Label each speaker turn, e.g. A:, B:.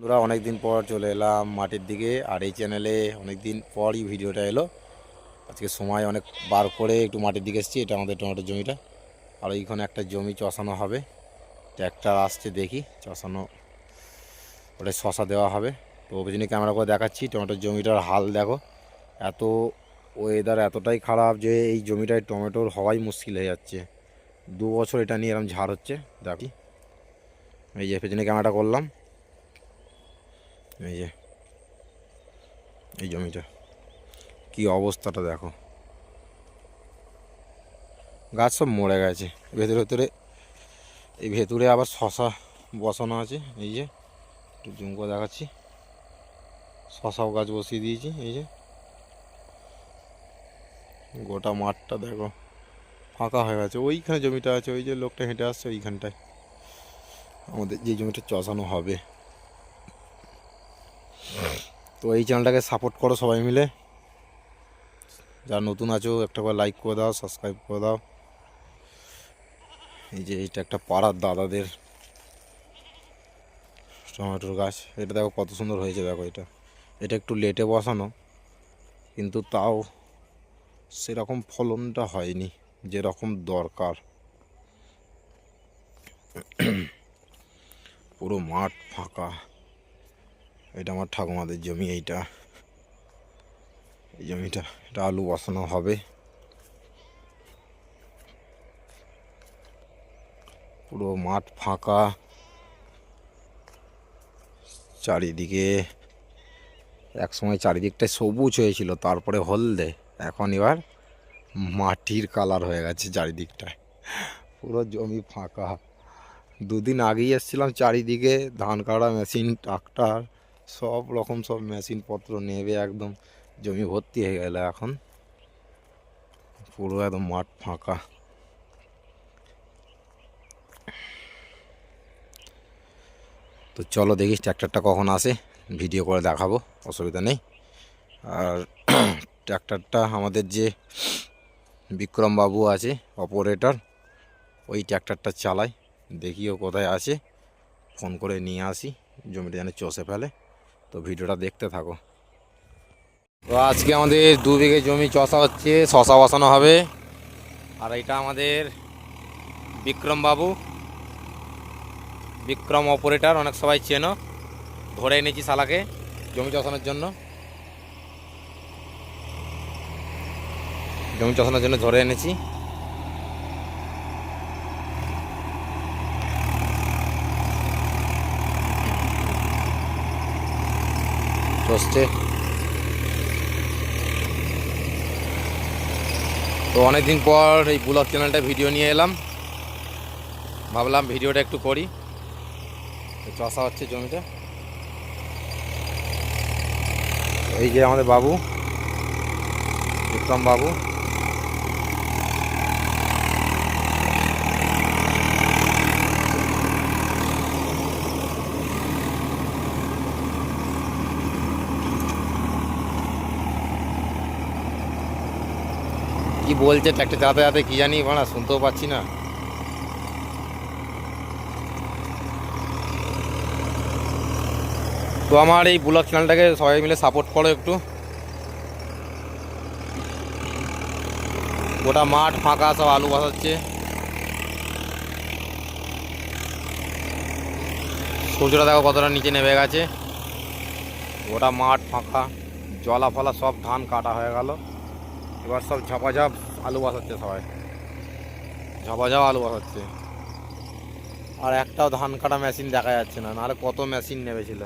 A: বন্ধুরা অনেক দিন পর চলে এলাম মাটির দিকে আর এই চ্যানেলে অনেক দিন পরই ভিডিওটা এলো। আজকে সময় অনেক বার করে একটু মাটির দিকে এসেছি, এটা আমাদের টমেটোর জমিটা। আর এইখানে একটা জমি চষানো হবে, ট্র্যাক্টর আসছে দেখি, চষানো ওটা শশা দেওয়া হবে। তো পেছনে ক্যামেরা করে দেখাচ্ছি টমেটোর জমিটার হাল দেখো। এত ওয়েদার এতটাই খারাপ যে এই জমিটায় টমেটোর হওয়াই মুশকিল হয়ে যাচ্ছে। দু বছর এটা নিয়ে এরকম ঝাড় হচ্ছে, দেখি। এই যে পেছনে ক্যামেরাটা করলাম। এই যে, এই জমিটা। কি অবস্থাটা দেখো। গাছ সব মরে গেছে। ভেতরে ভেতরে, এই ভেতরে আবার শশা বসানো আছে। এই যে, একটু জুম দেখাচ্ছি। শশাও গাছ বসিয়ে দিয়েছি, এই যে। গোটা মাঠটা দেখো, ফাঁকা হয়ে গেছে। ওইখানে জমিটা আছে, ওই যে লোকটা হেঁটে আসছে ওইখানটায়। আমাদের যে জমিটা চষানো হবে। তো এই চ্যানেলটাকে সাপোর্ট করো সবাই মিলে। যারা নতুন আছো, একটা করে লাইক করে দাও সাবস্ক্রাইব করে দাও। এই যে এইটা একটা পাড়ার দাদাদের টমেটোর গাছ। এটা দেখো কত সুন্দর হয়েছে, দেখো এটা। এটা একটু লেটে বসানো, কিন্তু তাও সেরকম ফলনটা হয়নি, যেরকম দরকার। পুরো মাঠ ফাঁকা। এটা আমার ঠাকুমাদের জমি, এইটা। এই জমিটা, এটা আলু বসানো হবে। পুরো মাঠ ফাঁকা। চারিদিকে এক সময় চারিদিকটা সবুজ হয়েছিল, তারপরে হলদে। এখন এবার মাটির কালার হয়ে গেছে চারিদিকটায় পুরো জমি ফাঁকা। দুদিন আগেই এসেছিলাম চারিদিকে, ধান কাটা মেশিন, ট্রাক্টর। সব রকম সব মেশিনপত্র নেবে একদম। জমি ভর্তি হয়ে গেল এখন। পুরো একদম মাঠ ফাঁকা। তো চলো দেখিস ট্র্যাক্টরটা কখন আসে। ভিডিও করে দেখাবো, অসুবিধা নেই। আর ট্র্যাক্টরটা আমাদের যে বিক্রম বাবু আছে, অপারেটর, ওই ট্র্যাক্টরটা চালায়। দেখিও কোথায় আছে। ফোন করে নিয়ে আসি, জমিটা যেন চষে ফেলে। তো ভিডিওটা দেখতে থাকো। তো আজকে আমাদের দু বিঘে জমি চষা হচ্ছে, শশা বসানো হবে। আর এটা আমাদের বিক্রম বাবু। বিক্রম অপারেটর অনেক সবাই চেনো। ধরে এনেছি শালাকে জমি চষানোর জন্য। জমি চষানোর জন্য ধরে এনেছি। চষছে তো অনেকদিন পর এই ব্লগ চ্যানেলটা ভিডিও নিয়ে এলাম। ভাবলাম ভিডিওটা একটু করি। চষা হচ্ছে জমিটা। এই যে আমাদের বাবু, বিক্রম বাবু। কি বলছে? ট্র্যাক্টর চালাতে চালাতে কি জানি? ভাড়া শুনতেও পাচ্ছি না। তো আমার এই ব্লগ চ্যানেলটাকে সবাই মিলে সাপোর্ট করো একটু। গোটা মাঠ ফাঁকা, সব আলু বসাচ্ছে। সূর্যটা দেখো কতটা নিচে নেমে গেছে। গোটা মাঠ ফাঁকা জলা ফলা সব ধান কাটা হয়ে গেল। এবার সব ঝাপাঝাপ আলু বসাচ্ছে সবাই ঝাপাঝাপ আলু বসাচ্ছে আর একটাও ধান কাটা মেশিন দেখা যাচ্ছে না নাহলে কত মেশিন নেমেছিল